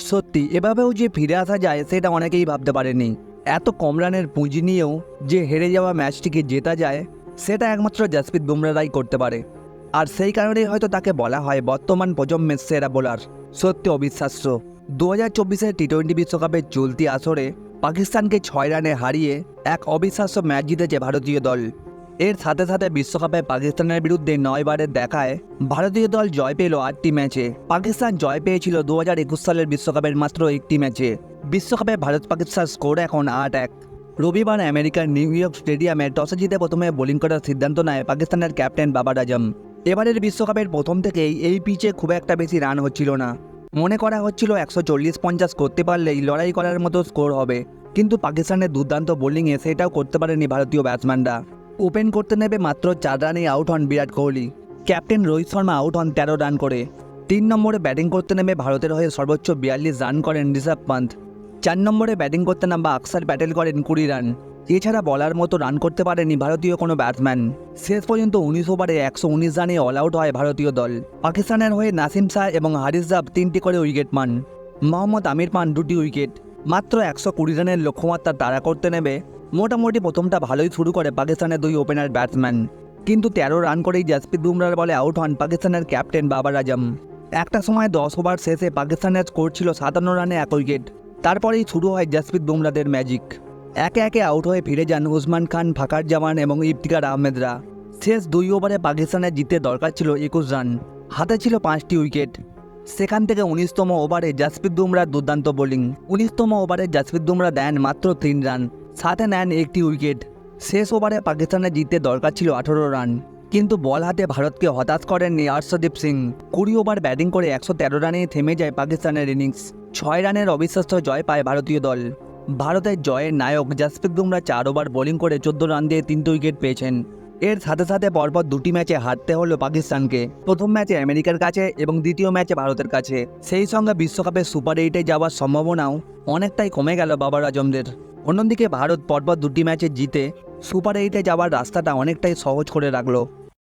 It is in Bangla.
সত্যি, এভাবেও যে ফিরে আসা যায় সেটা অনেকেই ভাবতে পারেনি এত কম রানের পুঁজি নিয়েও যে হেরে যাওয়া ম্যাচটিকে জেতা যায়, সেটা একমাত্র জাসপ্রীত বুমরারাই করতে পারে। আর সেই কারণেই হয়তো তাকে বলা হয় বর্তমান প্রজন্মের সেরা বোলার। সত্যি অবিশ্বাস্য। দু হাজার চব্বিশের টি টোয়েন্টি বিশ্বকাপের চলতি আসরে পাকিস্তানকে ছয় রানে হারিয়ে এক অবিশ্বাস্য ম্যাচ জিতেছে ভারতীয় দল। এর সাথে সাথে বিশ্বকাপে পাকিস্তানের বিরুদ্ধে নয়বারের দেখায় ভারতীয় দল জয় পেল আটটি ম্যাচে। পাকিস্তান জয় পেয়েছিল দু একুশ সালের বিশ্বকাপের মাত্র একটি ম্যাচে। বিশ্বকাপে ভারত পাকিস্তান স্কোর এখন আট এক। রবিবার আমেরিকার নিউ ইয়র্ক স্টেডিয়ামে টসে জিতে প্রথমে বোলিং করার সিদ্ধান্ত নেয় পাকিস্তানের ক্যাপ্টেন বাবার আজম। এবারের বিশ্বকাপের প্রথম থেকেই এই পিচে খুব একটা বেশি রান হচ্ছিল না। মনে করা হচ্ছিল একশো চল্লিশ পঞ্চাশ করতে পারলেই লড়াই করার মতো স্কোর হবে। কিন্তু পাকিস্তানের দুর্দান্ত বোলিংয়ে সেটাও করতে পারেনি ভারতীয় ব্যাটসম্যানরা। ওপেন করতে নেবে মাত্র চার রানেই আউট হন বিরাট কোহলি। ক্যাপ্টেন রোহিত শর্মা আউট হন তেরো রান করে। তিন নম্বরে ব্যাটিং করতে নেমে ভারতের হয়ে সর্বোচ্চ বিয়াল্লিশ রান করেন ঋষভ পান্ত চার নম্বরে ব্যাটিং করতে নামবা আকসার প্যাটেল করেন কুড়ি রান। এছাড়া বলার মতো রান করতে পারেনি ভারতীয় কোনো ব্যাটসম্যান শেষ পর্যন্ত উনিশ ওভারে একশো উনিশ রানে অল আউট হয় ভারতীয় দল। পাকিস্তানের হয়ে নাসিম শাহ এবং হারিস জাব তিনটি করে উইকেট পান। মোহাম্মদ আমির পান দুটি উইকেট মাত্র একশো কুড়ি রানের লক্ষ্যমাত্রা তাড়া করতে নেবে। মোটামুটি প্রথমটা ভালোই শুরু করে পাকিস্তানের দুই ওপেনার ব্যাটসম্যান কিন্তু তেরো রান করেই জাসপ্রীত বুমরার বলে আউট হন পাকিস্তানের ক্যাপ্টেন বাবার আজম। একটা সময় দশ ওভার শেষে পাকিস্তানের স্কোর ছিল সাতান্ন রানে এক উইকেট তারপরেই শুরু হয় জাসপ্রীত বুমরাদের ম্যাজিক একে একে আউট হয়ে ফিরে যান উসমান খান, ফাকার জামান এবং ইফতিকার আহমেদরা। শেষ দুই ওভারে পাকিস্তানের জিতে দরকার ছিল একুশ রান হাতে ছিল পাঁচটি উইকেট সেখান থেকে উনিশতম ওভারে জাসপ্রীত বুমরার দুর্দান্ত বোলিং উনিশতম ওভারে জাসপ্রীত বুমরা দেন মাত্র তিন রান সাথে নেন একটি উইকেট। শেষ ওভারে পাকিস্তানের জিততে দরকার ছিল আঠারো রান। কিন্তু বল হাতে ভারতকে হতাশ করেননি হর্ষদীপ সিং। কুড়ি ওভার ব্যাটিং করে একশো তেরো রানে থেমে যায় পাকিস্তানের ইনিংস। ছয় রানের অবিশ্বাস্য জয় পায় ভারতীয় দল। ভারতের জয়ের নায়ক জাসপ্রীত বুমরা চার ওভার বোলিং করে চোদ্দ রান দিয়ে তিনটে উইকেট পেয়েছেন। এর সাথে সাথে পরপর দুটি ম্যাচে হারতে হলো পাকিস্তানকে। প্রথম ম্যাচে আমেরিকার কাছে এবং দ্বিতীয় ম্যাচে ভারতের কাছে। সেই সঙ্গে বিশ্বকাপে সুপার এইটে যাওয়ার সম্ভাবনাও অনেকটাই কমে গেল বাবার আজমদের। অন্যদিকে ভারত পরপর দুটি ম্যাচে জিতে সুপার এইটে যাওয়ার রাস্তাটা অনেকটাই সহজ করে রাখল।